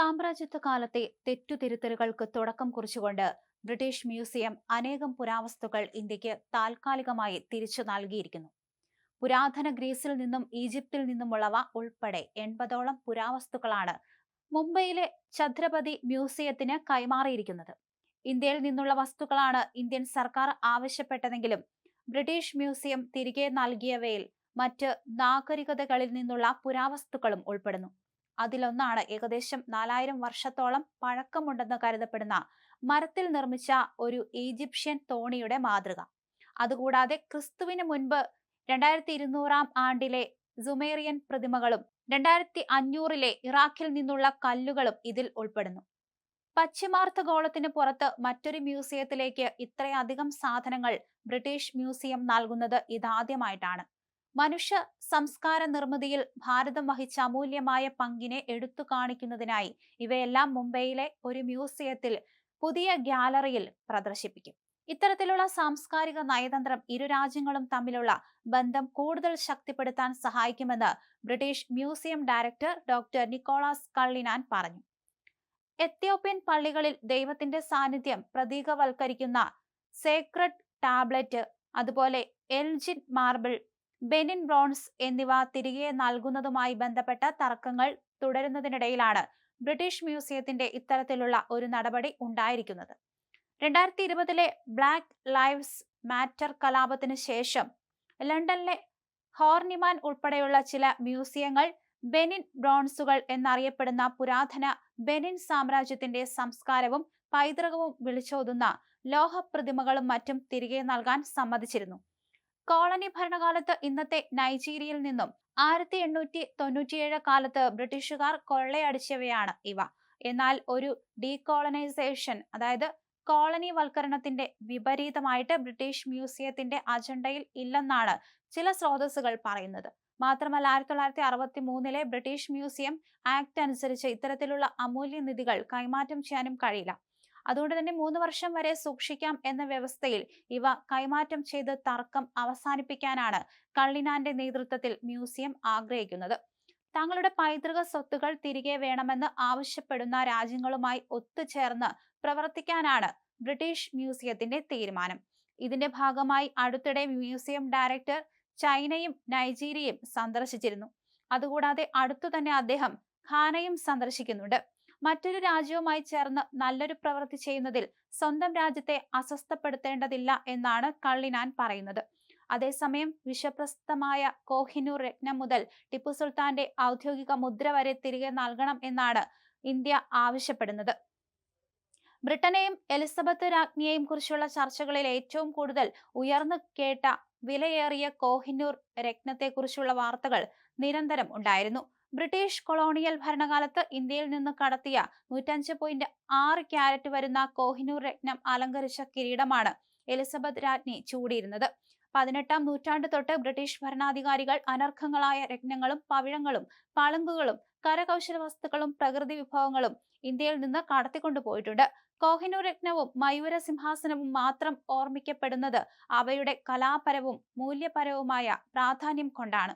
സാമ്രാജ്യത്വ കാലത്തെ തെറ്റുതിരുത്തലുകൾക്ക് തുടക്കം കുറിച്ചുകൊണ്ട് ബ്രിട്ടീഷ് മ്യൂസിയം അനേകം പുരാവസ്തുക്കൾ ഇന്ത്യയ്ക്ക് താൽക്കാലികമായി തിരിച്ചു നൽകിയിരിക്കുന്നു. പുരാതന ഗ്രീസിൽ നിന്നും ഈജിപ്തിൽ നിന്നുമുള്ളവ ഉൾപ്പെടെ എൺപതോളം പുരാവസ്തുക്കളാണ് മുംബൈയിലെ ഛത്രപതി മ്യൂസിയത്തിന് കൈമാറിയിരിക്കുന്നത്. ഇന്ത്യയിൽ നിന്നുള്ള വസ്തുക്കളാണ് ഇന്ത്യൻ സർക്കാർ ആവശ്യപ്പെട്ടതെങ്കിലും ബ്രിട്ടീഷ് മ്യൂസിയം തിരികെ നൽകിയവയിൽ മറ്റ് നാഗരികതകളിൽ നിന്നുള്ള പുരാവസ്തുക്കളും ഉൾപ്പെടുന്നു. അതിലൊന്നാണ് ഏകദേശം നാലായിരം വർഷത്തോളം പഴക്കമുണ്ടെന്ന് കരുതപ്പെടുന്ന മരത്തിൽ നിർമ്മിച്ച ഒരു ഈജിപ്ഷ്യൻ തോണിയുടെ മാതൃക. അതുകൂടാതെ ക്രിസ്തുവിന് മുൻപ് രണ്ടായിരത്തി ഇരുന്നൂറാം ആണ്ടിലെ സുമേറിയൻ പ്രതിമകളും രണ്ടായിരത്തി അഞ്ഞൂറിലെ ഇറാഖിൽ നിന്നുള്ള കല്ലുകളും ഇതിൽ ഉൾപ്പെടുന്നു. പശ്ചിമാർത്ഥ ഗോളത്തിന് പുറത്ത് മറ്റൊരു മ്യൂസിയത്തിലേക്ക് ഇത്രയധികം സാധനങ്ങൾ ബ്രിട്ടീഷ് മ്യൂസിയം നൽകുന്നത് ഇതാദ്യമായിട്ടാണ്. മനുഷ്യ സംസ്കാര നിർമ്മിതിയിൽ ഭാരതം വഹിച്ച അമൂല്യമായ പങ്കിനെ എടുത്തു കാണിക്കുന്നതിനായി ഇവയെല്ലാം മുംബൈയിലെ ഒരു മ്യൂസിയത്തിൽ പുതിയ ഗ്യാലറിയിൽ പ്രദർശിപ്പിക്കും. ഇത്തരത്തിലുള്ള സാംസ്കാരിക നയതന്ത്രം ഇരു രാജ്യങ്ങളും തമ്മിലുള്ള ബന്ധം കൂടുതൽ ശക്തിപ്പെടുത്താൻ സഹായിക്കുമെന്ന് British Museum director doctor Nicholas Cullinan പറഞ്ഞു. എത്യോപ്യൻ പള്ളികളിൽ ദൈവത്തിന്റെ സാന്നിധ്യം പ്രതീകവൽക്കരിക്കുന്ന സേക്രഡ് ടാബ്ലറ്റ് അതുപോലെ എൽജിൻ മാർബിൾ ബെനിൻ ബ്രോൺസ് എന്നിവ തിരികെ നൽകുന്നതുമായി ബന്ധപ്പെട്ട തർക്കങ്ങൾ തുടരുന്നതിനിടയിലാണ് ബ്രിട്ടീഷ് മ്യൂസിയത്തിന്റെ ഇത്തരത്തിലുള്ള ഒരു നടപടി ഉണ്ടായിരിക്കുന്നത്. രണ്ടായിരത്തി ഇരുപതിലെ ബ്ലാക്ക് ലൈവ്സ് മാറ്റർ കലാപത്തിന് ശേഷം ലണ്ടനിലെ ഹോർണിമാൻ ഉൾപ്പെടെയുള്ള ചില മ്യൂസിയങ്ങൾ ബെനിൻ ബ്രോൺസുകൾ എന്നറിയപ്പെടുന്ന പുരാതന ബെനിൻ സാമ്രാജ്യത്തിന്റെ സംസ്കാരവും പൈതൃകവും വിളിച്ചോതുന്ന ലോഹപ്രതിമകളും മറ്റും തിരികെ നൽകാൻ സമ്മതിച്ചിരുന്നു. കോളനി ഭരണകാലത്ത് ഇന്നത്തെ നൈജീരിയയിൽ നിന്നും ആയിരത്തി എണ്ണൂറ്റി തൊണ്ണൂറ്റിയേഴ് കാലത്ത് ബ്രിട്ടീഷുകാർ കൊള്ളയടിച്ചവയാണ് ഇവ. എന്നാൽ ഒരു ഡീകോളനൈസേഷൻ അതായത് കോളനി വൽക്കരണത്തിന്റെ വിപരീതമായിട്ട് ബ്രിട്ടീഷ് മ്യൂസിയത്തിന്റെ അജണ്ടയിൽ ഇല്ലെന്നാണ് ചില സ്രോതസ്സുകൾ പറയുന്നത്. മാത്രമല്ല ആയിരത്തി തൊള്ളായിരത്തി അറുപത്തി മൂന്നിലെ ബ്രിട്ടീഷ് മ്യൂസിയം ആക്ട് അനുസരിച്ച് ഇത്തരത്തിലുള്ള അമൂല്യ നിധികൾ കൈമാറ്റം ചെയ്യാനും കഴിയില്ല. അതുകൊണ്ട് തന്നെ മൂന്ന് വർഷം വരെ സൂക്ഷിക്കാം എന്ന വ്യവസ്ഥയിൽ ഇവ കൈമാറ്റം ചെയ്ത് തർക്കം അവസാനിപ്പിക്കാനാണ് കള്ളിനാന്റെ നേതൃത്വത്തിൽ മ്യൂസിയം ആഗ്രഹിക്കുന്നത്. തങ്ങളുടെ പൈതൃക സ്വത്തുകൾ തിരികെ വേണമെന്ന് ആവശ്യപ്പെടുന്ന രാജ്യങ്ങളുമായി ഒത്തുചേർന്ന് പ്രവർത്തിക്കാനാണ് ബ്രിട്ടീഷ് മ്യൂസിയത്തിന്റെ തീരുമാനം. ഇതിന്റെ ഭാഗമായി അടുത്തിടെ മ്യൂസിയം ഡയറക്ടർ ചൈനയും നൈജീരിയയും സന്ദർശിച്ചിരുന്നു. അതുകൂടാതെ അടുത്തു തന്നെ അദ്ദേഹം ഖാനയും സന്ദർശിക്കുന്നുണ്ട്. മറ്റൊരു രാജ്യവുമായി ചേർന്ന് നല്ലൊരു പ്രവൃത്തി ചെയ്യുന്നതിൽ സ്വന്തം രാജ്യത്തെ അസ്വസ്ഥപ്പെടുത്തേണ്ടതില്ല എന്നാണ് കള്ളിനാൻ പറയുന്നത്. അതേസമയം വിശ്വപ്രസിദ്ധമായ കോഹിനൂർ രത്നം മുതൽ ടിപ്പു സുൽത്താന്റെ ഔദ്യോഗിക മുദ്ര വരെ തിരികെ നൽകണം എന്നാണ് ഇന്ത്യ ആവശ്യപ്പെടുന്നത്. ബ്രിട്ടനെയും എലിസബത്ത് രാജ്ഞിയെയും കുറിച്ചുള്ള ചർച്ചകളിൽ ഏറ്റവും കൂടുതൽ ഉയർന്നു കേട്ട വിലയേറിയ കോഹിനൂർ രത്നത്തെക്കുറിച്ചുള്ള വാർത്തകൾ നിരന്തരം ഉണ്ടായിരുന്നു. ബ്രിട്ടീഷ് കൊളോണിയൽ ഭരണകാലത്ത് ഇന്ത്യയിൽ നിന്ന് കടത്തിയ നൂറ്റഞ്ച് പോയിന്റ് ആറ് ക്യാരറ്റ് വരുന്ന കോഹിനൂർ രത്നം അലങ്കരിച്ച കിരീടമാണ് എലിസബത്ത് രാജ്ഞി ചൂടിയിരുന്നത്. പതിനെട്ടാം നൂറ്റാണ്ട് തൊട്ട് ബ്രിട്ടീഷ് ഭരണാധികാരികൾ അനർഘങ്ങളായ രത്നങ്ങളും പവിഴങ്ങളും പളുങ്കുകളും കരകൗശല വസ്തുക്കളും പ്രകൃതി വിഭവങ്ങളും ഇന്ത്യയിൽ നിന്ന് കടത്തിക്കൊണ്ടു പോയിട്ടുണ്ട്. കോഹിനൂർ രത്നവും മയൂര സിംഹാസനവും മാത്രം ഓർമ്മിക്കപ്പെടുന്നത് അവയുടെ കലാപരവും മൂല്യപരവുമായ പ്രാധാന്യം കൊണ്ടാണ്.